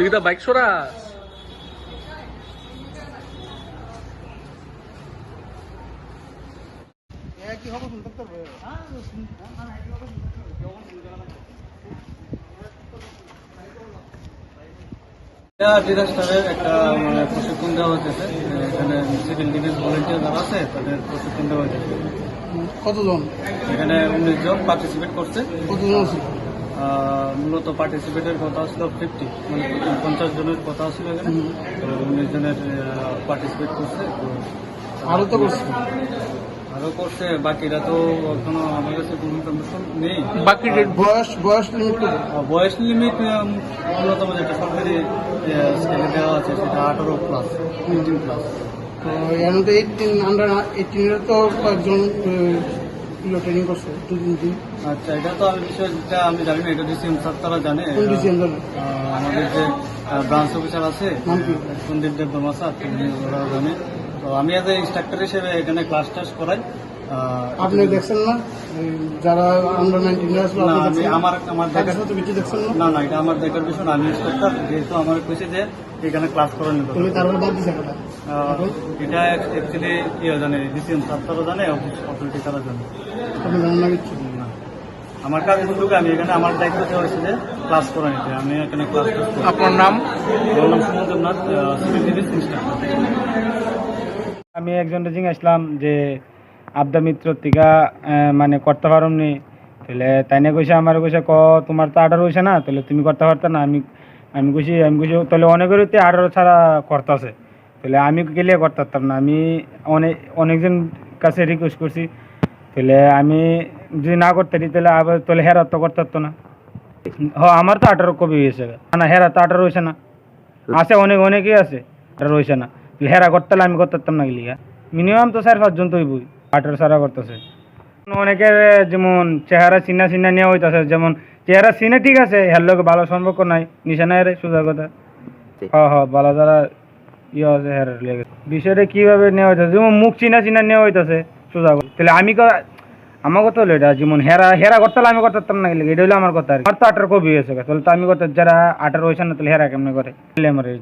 তুই কি তা বাইক সরাস? ডিজাস্টারের একটা মানে প্রশিক্ষণ দেওয়া হয়েছে এখানে সিভিল ডিফেন্স ভলেন্টিয়ার যারা আছে তাদের প্রশিক্ষণ দেওয়া হয়েছে কতজন? এখানে উনিশ জন পার্টিসিপেট করছে। কতজন মূলত পার্টিসিপেটের কথা ছিল ফিফটি মানে পঞ্চাশ জনের কথা ছিল এখানে। তো উনিশ জনের পার্টিসিপেট করছে তো আরও তো করছে। আরও করছে বাকিরা তো এখনও আমার কাছে কোনো ইনফরমেশন নেই। বাকি বয়স বয়স লিমিট বয়স লিমিট মূলত যেটা সরকারি স্কেলে দেওয়া আছে সেটা আঠারো প্লাস এইটিন প্লাস তো এর মধ্যে এইটিন আন্ডার এইটিনের তো কয়েকজন ইলো ট্রেনিং করছে তিন দিন। আচ্ছা এটা তো আমি বিষয়টা আমি জানি না এটা ডিসিএম স্যার তারা জানে। জানে? আমাদের যে ব্রাঞ্চ অফিসার আছে সন্দীপ দেব দেববর্মা স্যার জানে তো আমি এজ ইনস্ট্রাক্টর হিসেবে এখানে ক্লাস টাস করাই। আপনি দেখছেন না? যারা আন্ডার নাইনটিন না, আমি দেখছেন আমার আমার দেখার সাথে কিছু দেখছেন না? না না এটা আমার দেখার বিষয় না আমি ইনস্ট্রাক্টর যেহেতু আমার কইছে যে এখানে ক্লাস করানো তুমি তারপরে বাদ দিছে এটা অ্যাকচুয়ালি ইয়ে জানে ডিসিএম স্যার তারা জানে। অথরিটি তারা জানে কিছু? না। আমার কাজ এতটুকু আমি এখানে আমার দায়িত্ব দেওয়া হয়েছে যে ক্লাস করা নিতে আমি এখানে ক্লাস আপনার নাম? আমার নাম সমুদ্রনাথ সিভিল ডিফেন্স ইনস্ট্রাক্টর আমি একজন রেজিং আসলাম যে আবদা মিত্র টিকা মানে করতে পারম তাহলে তাই না কইছে, আমার কইছে, ক, তোমার তো আঠারো হয়েছে না, তাহলে তুমি করতে পারতে না। আমি আমি কইছি আমি কইছি, তাহলে অনেকের তো আঠারো ছাড়া করতেছে তাহলে আমি গেলে করতে পারতাম না? আমি অনেক অনেকজন কাছে রিকোয়েস্ট করছি। তাহলে আমি যদি না করতে তাহলে আবার, তাহলে হেরা তো করতে পারতো না। হ, আমার তো আঠারো কবি হয়েছে না হেরা তো আঠারো হয়েছে না। আছে অনেক, অনেকেই আছে আঠারো হয়েছে না। হেরা করতে আমি করতে পারতাম না গেলি মিনিমাম তো চার পাঁচজন তো হইবই। আঠারো সারা করতেছে। অনেকের যেমন চেহারা চিনা চিনা নেওয়া হইতাছে যেমন চেহারা চিনে ঠিক আছে হের লোক ভালো সম্পর্ক নাই নিশানা এর সোজা কথা। হ হ ভালো যারা ইয়ে আছে হের লেগে। বিষয়টা কীভাবে নেওয়া হইতাছে যেমন মুখ চিনা চিনা নেওয়া হইতাছে সোজা কথা। তাহলে আমি আমার কথা হলো এটা যেমন হেরা হেরা করতে আমি করতে পারতাম না গেলে এটা হলো আমার কথা আর তো আঠারো কবি হয়েছে তাহলে তো আমি করতে যারা আঠারো হয়েছে না তাহলে হেরা কেমনে করে? আমার এই